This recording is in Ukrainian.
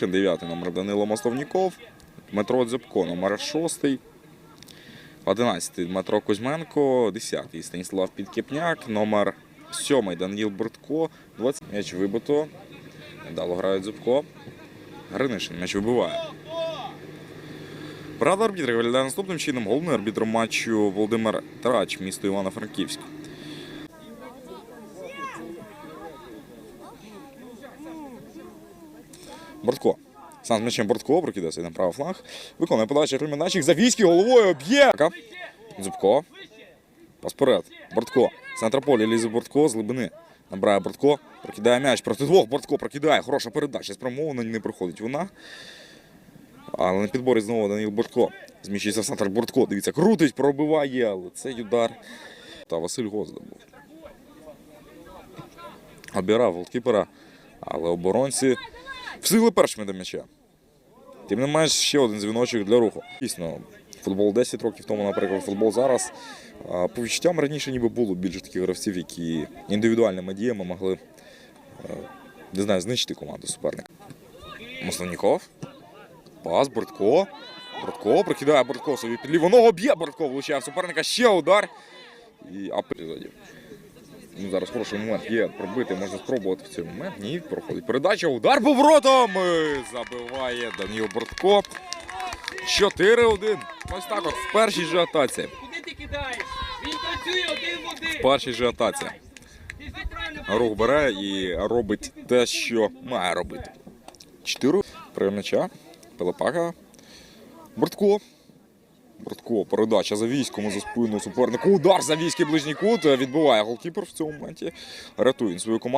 Дев'ятий номер Данило Мостовніков, Дмитро Дзюбко, номер шостий. 11 Дмитро Кузьменко, 10 Станіслав Підкіпняк, номер 7 Даніл Бортко, 20 м'яч вибито. Дало грає Дзюбко. Гринишин м'яч вибиває. Правда, арбітр виглядає наступним чином. Головний арбітр матчу Володимир Трач, місто Івано-Франківськ. Бортко. Сам з м'ячем Бортко прокидається на правий фланг. Виконує подачу Креміначик. Завійський головою об'є. Зубко. Пас. Бортко. Центр поля лізе Бортко з глибини. Набирає Бортко. Прокидає м'яч проти двох. Бортко прокидає. Хороша передача. Спрямована не проходить вона. Але на підборі знову Даніл Бортко. Зміщується в центр Бортко. Дивіться, крутить, пробиває, але цей удар. Та Василь Гозда був. Обірав голкіпера, але оборонці всили першими до м'яча. Тим не менш, ще один дзвіночок для руху. Дійсно, футбол 10 років тому, наприклад, футбол зараз. По відчуттям раніше ніби було більше таких гравців, які індивідуальними діями могли е, не знаю, знищити команду суперника. Мосновніков. Пас, Бортко. Бортко прикидає Бортко собі під ліву ногу, б'є Бортко, влучає суперника, ще удар. І а Ну, зараз хороший момент є пробити, можна спробувати в цей момент. Ні, проходить передача, удар поворотом. І Забиває Даніл Бортко. 4-1. Ось так от в першій же атаці. Куди ти кидаєш? Він працює один в один. В першій же атаці. Рух бере і робить те, що має робити. 4 Прийом м'яча. Пелепака. Бортко. Бортко, передача за війському за спину супернику. Удар за війський ближній кут. Відбиває голкіпер в цьому моменті. Рятує він свою команду.